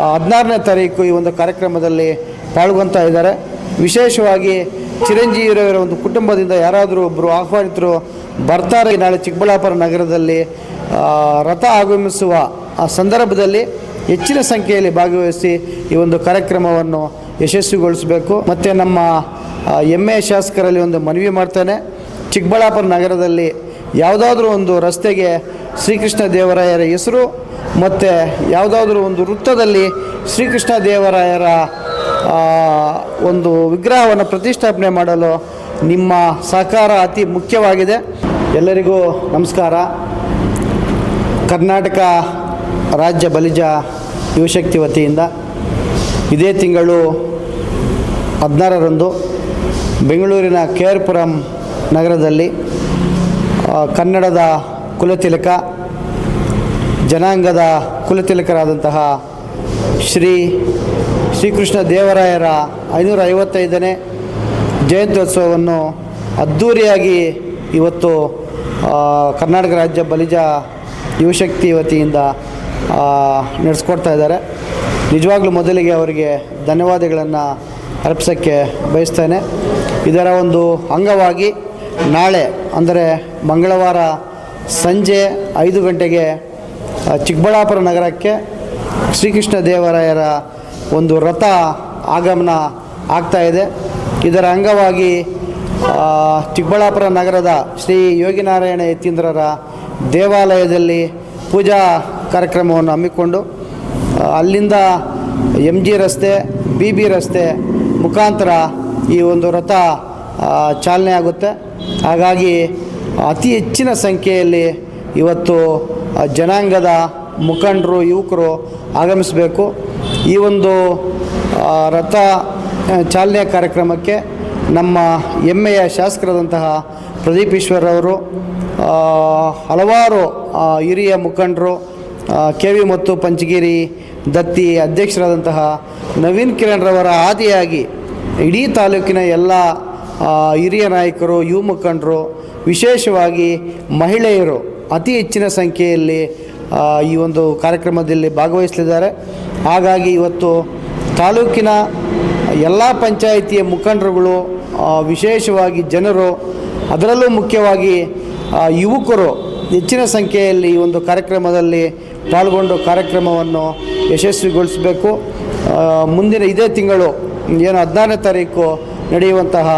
ಹದಿನಾರನೇ ತಾರೀಕು ಈ ಒಂದು ಕಾರ್ಯಕ್ರಮದಲ್ಲಿ ಪಾಲ್ಗೊಳ್ತಾ ಇದ್ದಾರೆ. ವಿಶೇಷವಾಗಿ ಚಿರಂಜೀವಿರವರ ಒಂದು ಕುಟುಂಬದಿಂದ ಯಾರಾದರೂ ಒಬ್ಬರು ಆಹ್ವಾನಿತರು ಬರ್ತಾರೆ. ನಾಳೆ ಚಿಕ್ಕಬಳ್ಳಾಪುರ ನಗರದಲ್ಲಿ ರಥ ಆಗಮಿಸುವ, ಆ, ಸಂದರ್ಭದಲ್ಲಿ ಹೆಚ್ಚಿನ ಸಂಖ್ಯೆಯಲ್ಲಿ ಭಾಗವಹಿಸಿ ಈ ಒಂದು ಕಾರ್ಯಕ್ರಮವನ್ನು ಯಶಸ್ವಿಗೊಳಿಸಬೇಕು. ಮತ್ತು ನಮ್ಮ ಎಮ್ಮೆ ಶಾಸಕರಲ್ಲಿ ಒಂದು ಮನವಿ ಮಾಡ್ತೇನೆ. ಚಿಕ್ಕಬಳ್ಳಾಪುರ ನಗರದಲ್ಲಿ ಯಾವುದಾದ್ರೂ ಒಂದು ರಸ್ತೆಗೆ ಶ್ರೀಕೃಷ್ಣ ದೇವರಾಯರ ಹೆಸರು ಮತ್ತು ಯಾವುದಾದ್ರೂ ಒಂದು ವೃತ್ತದಲ್ಲಿ ಶ್ರೀಕೃಷ್ಣ ದೇವರಾಯರ ಒಂದು ವಿಗ್ರಹವನ್ನು ಪ್ರತಿಷ್ಠಾಪನೆ ಮಾಡಲು ನಿಮ್ಮ ಸಹಕಾರ ಅತಿ ಮುಖ್ಯವಾಗಿದೆ. ಎಲ್ಲರಿಗೂ ನಮಸ್ಕಾರ. ಕರ್ನಾಟಕ ರಾಜ್ಯ ಬಲಿಜ ಯುವಶಕ್ತಿ ವತಿಯಿಂದ ಇದೇ ತಿಂಗಳು ಹದಿನಾರರಂದು ಬೆಂಗಳೂರಿನ ಕೆ ಆರ್ ಪುರಂ ನಗರದಲ್ಲಿ ಕನ್ನಡದ ಕುಲತಿಲಕ ಜನಾಂಗದ ಕುಲತಿಲಕರಾದಂತಹ ಶ್ರೀ ಶ್ರೀಕೃಷ್ಣ ದೇವರಾಯರ ಐನೂರ ಐವತ್ತೈದನೇ ಜಯಂತ್ಯೋತ್ಸವವನ್ನು ಅದ್ಧೂರಿಯಾಗಿ ಇವತ್ತು ಕರ್ನಾಟಕ ರಾಜ್ಯ ಬಲಿಜ ಯುವಶಕ್ತಿ ವತಿಯಿಂದ ನಡೆಸ್ಕೊಡ್ತಾ ಇದ್ದಾರೆ. ನಿಜವಾಗ್ಲೂ ಮೊದಲಿಗೆ ಅವರಿಗೆ ಧನ್ಯವಾದಗಳನ್ನು ಅರ್ಪಿಸೋಕ್ಕೆ ಬಯಸ್ತೇನೆ. ಇದರ ಒಂದು ಅಂಗವಾಗಿ ನಾಳೆ, ಅಂದರೆ ಮಂಗಳವಾರ ಸಂಜೆ ಐದು ಗಂಟೆಗೆ ಚಿಕ್ಕಬಳ್ಳಾಪುರ ನಗರಕ್ಕೆ ಶ್ರೀಕೃಷ್ಣ ದೇವರಾಯರ ಒಂದು ರಥ ಆಗಮನ ಆಗ್ತಾ ಇದೆ. ಇದರ ಅಂಗವಾಗಿ ಚಿಕ್ಕಬಳ್ಳಾಪುರ ನಗರದ ಶ್ರೀ ಯೋಗಿನಾರಾಯಣ ಯತೀಂದ್ರರ ದೇವಾಲಯದಲ್ಲಿ ಪೂಜಾ ಕಾರ್ಯಕ್ರಮವನ್ನು ಹಮ್ಮಿಕೊಂಡು ಅಲ್ಲಿಂದ ಎಂ ಜಿ ರಸ್ತೆ ಬಿ ಬಿ ರಸ್ತೆ ಮುಖಾಂತರ ಈ ಒಂದು ರಥ ಚಾಲನೆ ಆಗುತ್ತೆ. ಹಾಗಾಗಿ ಅತಿ ಹೆಚ್ಚಿನ ಸಂಖ್ಯೆಯಲ್ಲಿ ಇವತ್ತು ಜನಾಂಗದ ಮುಖಂಡರು, ಯುವಕರು ಆಗಮಿಸಬೇಕು. ಈ ಒಂದು ರಥ ಚಾಲನೆ ಕಾರ್ಯಕ್ರಮಕ್ಕೆ ನಮ್ಮ ಹೆಮ್ಮೆಯ ಶಾಸಕರಾದಂತಹ ಪ್ರದೀಪ್ ಈಶ್ವರ್ ಅವರು ಹಲವಾರು ಹಿರಿಯ ಮುಖಂಡರು ಕೆ ವಿ ಮತ್ತು ಪಂಚಗಿರಿ ದತ್ತಿ ಅಧ್ಯಕ್ಷರಾದಂತಹ ನವೀನ್ ಕಿರಣ್ ರವರ ಆದಿಯಾಗಿ ಇಡೀ ತಾಲೂಕಿನ ಎಲ್ಲ ಹಿರಿಯ ನಾಯಕರು, ಯುವ ಮುಖಂಡರು, ವಿಶೇಷವಾಗಿ ಮಹಿಳೆಯರು ಅತಿ ಹೆಚ್ಚಿನ ಸಂಖ್ಯೆಯಲ್ಲಿ ಈ ಒಂದು ಕಾರ್ಯಕ್ರಮದಲ್ಲಿ ಭಾಗವಹಿಸಲಿದ್ದಾರೆ. ಹಾಗಾಗಿ ಇವತ್ತು ತಾಲೂಕಿನ ಎಲ್ಲ ಪಂಚಾಯಿತಿಯ ಮುಖಂಡರುಗಳು ವಿಶೇಷವಾಗಿ ಜನರು, ಅದರಲ್ಲೂ ಮುಖ್ಯವಾಗಿ ಯುವಕರು ಹೆಚ್ಚಿನ ಸಂಖ್ಯೆಯಲ್ಲಿ ಈ ಒಂದು ಕಾರ್ಯಕ್ರಮದಲ್ಲಿ ಪಾಲ್ಗೊಂಡು ಕಾರ್ಯಕ್ರಮವನ್ನು ಯಶಸ್ವಿಗೊಳಿಸಬೇಕು. ಮುಂದಿನ ಇದೇ ತಿಂಗಳು, ಏನು ಹದಿನಾರನೇ ತಾರೀಕು ನಡೆಯುವಂತಹ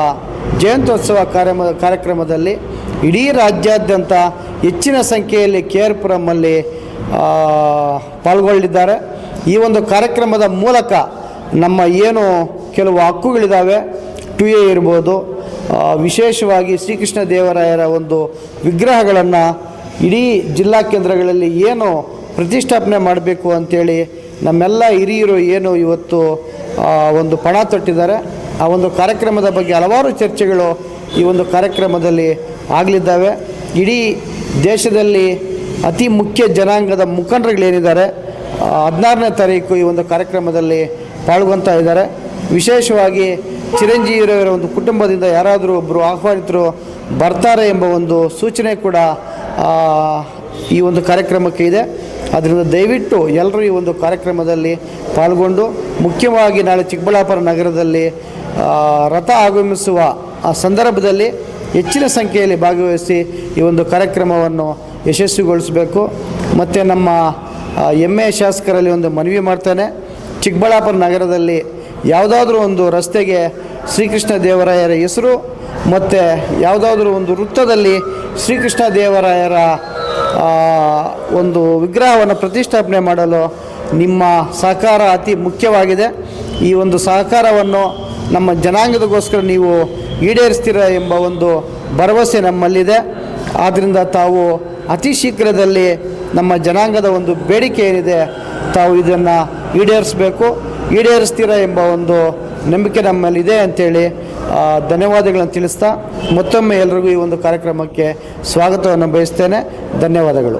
ಜಯಂತ್ಯೋತ್ಸವ ಕಾರ್ಯಕ್ರಮ ಕಾರ್ಯಕ್ರಮದಲ್ಲಿ ಇಡೀ ರಾಜ್ಯಾದ್ಯಂತ ಹೆಚ್ಚಿನ ಸಂಖ್ಯೆಯಲ್ಲಿ ಕೆ ಆರ್ ಪುರಮಲ್ಲಿ ಪಾಲ್ಗೊಳ್ಳಿದ್ದಾರೆ ಈ ಒಂದು ಕಾರ್ಯಕ್ರಮದ ಮೂಲಕ ನಮ್ಮ ಏನು ಕೆಲವು ಹಕ್ಕುಗಳಿದ್ದಾವೆ ಟು ಎ ಇರ್ಬೋದು ವಿಶೇಷವಾಗಿ ಶ್ರೀಕೃಷ್ಣ ದೇವರಾಯರ ಒಂದು ವಿಗ್ರಹಗಳನ್ನು ಇಡೀ ಜಿಲ್ಲಾ ಕೇಂದ್ರಗಳಲ್ಲಿ ಏನು ಪ್ರತಿಷ್ಠಾಪನೆ ಮಾಡಬೇಕು ಅಂಥೇಳಿ ನಮ್ಮೆಲ್ಲ ಹಿರಿಯರು ಏನು ಇವತ್ತು ಒಂದು ಪಣ ತೊಟ್ಟಿದ್ದಾರೆ. ಆ ಒಂದು ಕಾರ್ಯಕ್ರಮದ ಬಗ್ಗೆ ಹಲವಾರು ಚರ್ಚೆಗಳು ಈ ಒಂದು ಕಾರ್ಯಕ್ರಮದಲ್ಲಿ ಆಗಲಿದ್ದಾವೆ. ಇಡೀ ದೇಶದಲ್ಲಿ ಅತಿ ಮುಖ್ಯ ಜನಾಂಗದ ಮುಖಂಡರುಗಳೇನಿದ್ದಾರೆ ಹದಿನಾರನೇ ತಾರೀಕು ಈ ಒಂದು ಕಾರ್ಯಕ್ರಮದಲ್ಲಿ ಪಾಲ್ಗೊಳ್ತಾ ಇದ್ದಾರೆ. ವಿಶೇಷವಾಗಿ ಚಿರಂಜೀವಿರವರ ಒಂದು ಕುಟುಂಬದಿಂದ ಯಾರಾದರೂ ಒಬ್ಬರು ಆಹ್ವಾನಿತರು ಬರ್ತಾರೆ ಎಂಬ ಒಂದು ಸೂಚನೆ ಕೂಡ ಈ ಒಂದು ಕಾರ್ಯಕ್ರಮಕ್ಕೆ ಇದೆ. ಅದರಿಂದ ದಯವಿಟ್ಟು ಎಲ್ಲರೂ ಈ ಒಂದು ಕಾರ್ಯಕ್ರಮದಲ್ಲಿ ಪಾಲ್ಗೊಂಡು, ಮುಖ್ಯವಾಗಿ ನಾಳೆ ಚಿಕ್ಕಬಳ್ಳಾಪುರ ನಗರದಲ್ಲಿ ರಥ ಆಗಮಿಸುವ ಆ ಸಂದರ್ಭದಲ್ಲಿ ಹೆಚ್ಚಿನ ಸಂಖ್ಯೆಯಲ್ಲಿ ಭಾಗವಹಿಸಿ ಈ ಒಂದು ಕಾರ್ಯಕ್ರಮವನ್ನು ಯಶಸ್ವಿಗೊಳಿಸಬೇಕು. ಮತ್ತು ನಮ್ಮ ಎಂ ಎ ಶಾಸಕರಲ್ಲಿ ಒಂದು ಮನವಿ ಮಾಡ್ತೇನೆ. ಚಿಕ್ಕಬಳ್ಳಾಪುರ ನಗರದಲ್ಲಿ ಯಾವುದಾದ್ರೂ ಒಂದು ರಸ್ತೆಗೆ ಶ್ರೀಕೃಷ್ಣ ದೇವರಾಯರ ಹೆಸರು, ಮತ್ತು ಯಾವುದಾದ್ರೂ ಒಂದು ವೃತ್ತದಲ್ಲಿ ಶ್ರೀಕೃಷ್ಣ ದೇವರಾಯರ ಒಂದು ವಿಗ್ರಹವನ್ನು ಪ್ರತಿಷ್ಠಾಪನೆ ಮಾಡಲು ನಿಮ್ಮ ಸಹಕಾರ ಅತಿ ಮುಖ್ಯವಾಗಿದೆ. ಈ ಒಂದು ಸಹಕಾರವನ್ನು ನಮ್ಮ ಜನಾಂಗದಗೋಸ್ಕರ ನೀವು ಈಡೇರಿಸ್ತೀರ ಎಂಬ ಒಂದು ಭರವಸೆ ನಮ್ಮಲ್ಲಿದೆ. ಆದ್ದರಿಂದ ತಾವು ಅತಿ ಶೀಘ್ರದಲ್ಲಿ ನಮ್ಮ ಜನಾಂಗದ ಒಂದು ಬೇಡಿಕೆ ಏನಿದೆ, ತಾವು ಇದನ್ನು ಈಡೇರಿಸಬೇಕು. ಈಡೇರಿಸ್ತೀರಾ ಎಂಬ ಒಂದು ನಂಬಿಕೆ ನಮ್ಮಲ್ಲಿದೆ ಅಂತೇಳಿ ಧನ್ಯವಾದಗಳನ್ನು ತಿಳಿಸ್ತಾ ಮತ್ತೊಮ್ಮೆ ಎಲ್ರಿಗೂ ಈ ಒಂದು ಕಾರ್ಯಕ್ರಮಕ್ಕೆ ಸ್ವಾಗತವನ್ನು ಬಯಸ್ತೇನೆ. ಧನ್ಯವಾದಗಳು.